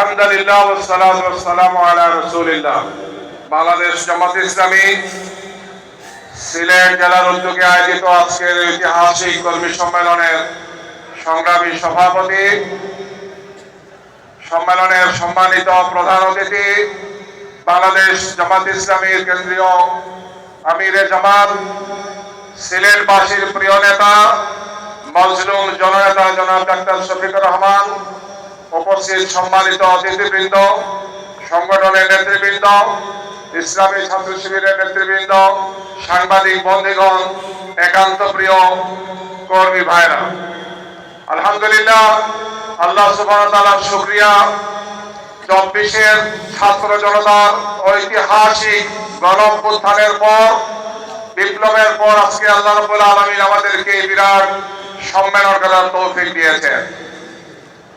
আলহামদুলিল্লাহ বাংলাদেশ জামাত ইসলামী সিলেট জেলার উদ্যোগে আয়োজিত আজকের ঐতিহাসিক কর্মী সম্মেলনের সংগ্রামী সভাপতি, সম্মেলনের সম্মানিত প্রধান অতিথি, বাংলাদেশ জামাত ইসলামীর কেন্দ্রীয় আমিরে জামাত, সিলেটবাসীর প্রিয় নেতা, মজলুম জননেতা জনাব ডাক্তার শফিকুর রহমান উপস্থিত সম্মানিত অতিথিবৃন্দ, সংগঠনের নেতৃবৃন্দ, ইসলামী ছাত্র শিবিরের নেতৃবৃন্দ, সাংবাদিক বন্ধুগণ, একান্ত প্রিয় কর্মী ভাইরা। আলহামদুলিল্লাহ, আল্লাহ সুবহান তাআলার শুকরিয়া। চব্বিশের ছাত্র জনতার ঐতিহাসিক গণঅভ্যুত্থানের পর, বিপ্লবের পর আজকে আল্লাহ রাব্বুল আলামিন আমাদেরকে বিরাট সম্মেলন করার তৌফিক দিয়েছেন।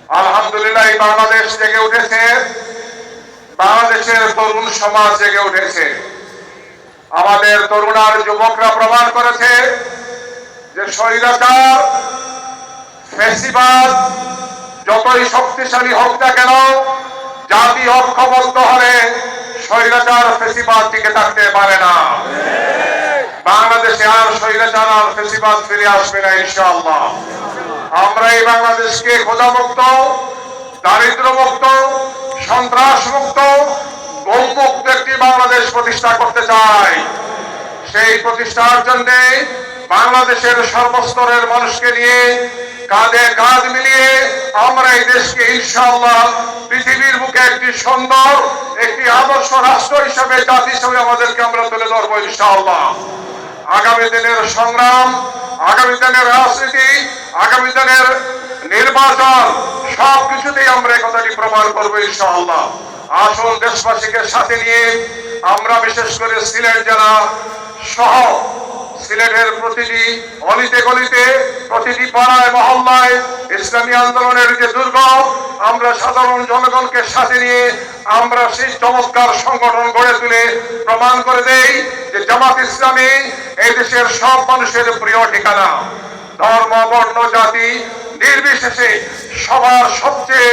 আলহামদুলিল্লাহ, এই বাংলাদেশ জেগে উঠেছে। বাংলাদেশের তরুণ সমাজ জেগে উঠেছে। আমাদের তরুণ আর যুবকরা প্রমাণ করেছে যে স্বৈরাচার, ফেসিবাদ, যতই শক্তিশালী হোক না কেন, জাতি ঐক্যবদ্ধ হলে স্বৈরাচার, ফেসিবাদ টিকে থাকতে পারে না। বাংলাদেশে আর স্বৈরাচার আর ফেসিবাদ ফিরে আসবে না, ইনশাআল্লাহ। আমরা এই বাংলাদেশকে খোদামুক্ত দারিদ্র মুক্ত সন্ত্রাস মুক্ত মুক্ত একটি বাংলাদেশ প্রতিষ্ঠা করতে চাই। সেই প্রতিষ্ঠার জন্য বাংলাদেশের সর্বস্তরের মানুষকে নিয়ে কাঁধে কাঁধ মিলিয়ে আমরা এই দেশকে ইনশাআল্লাহ পৃথিবীর বুকে একটি সুন্দর, একটি আদর্শ রাষ্ট্র হিসেবে জাতি হিসেবে আমাদেরকে আমরা তুলে ধরবো ইনশাআল্লাহ। আগামী দিনের সংগ্রাম, আগামী দিনের রাজনীতি, আগামী দিনের নির্বাচন সব কিছুতেই আমরা একথাটি প্রমাণ করব ইনশাআল্লাহ। আসল দেশবাসীকে সাথে নিয়ে আমরা বিশেষ করে সিলেট জেলা সহ সিলেটের প্রতিটি অলিতে গলিতে, প্রতিটি পাড়ায়, মহল্লায় ইসলামী আন্দোলনের যে দুর্গ আমরা সাধারণ জনগণকে সাথে নিয়ে আমরা সেই চমৎকার সংগঠন গড়ে তুলে প্রমাণ করে দেই যে জামাত ইসলামী এই দেশের সব মানুষের প্রিয় ঠিকানা। ধর্ম, বর্ণ, জাতি নির্বিশেষে সবার সবচেয়ে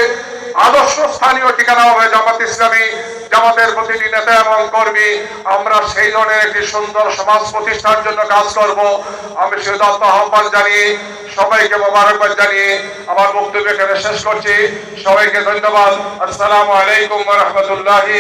আদর্শ স্থানীয় ঠিকানা হবে জামাত ইসলামী। জামাতের প্রতিটি নেতা এবং কর্মী, আমরা সেই ধরনের একটি সুন্দর সমাজ প্রতিষ্ঠার জন্য কাজ করব। আমি সেই দত্ত আহ্বান জানিয়ে, সবাইকে মোবারকবাদ জানিয়ে আমার বক্তব্য এখানে শেষ করছি। সবাইকে ধন্যবাদ। আসসালামু আলাইকুম রহমতুল্লাহি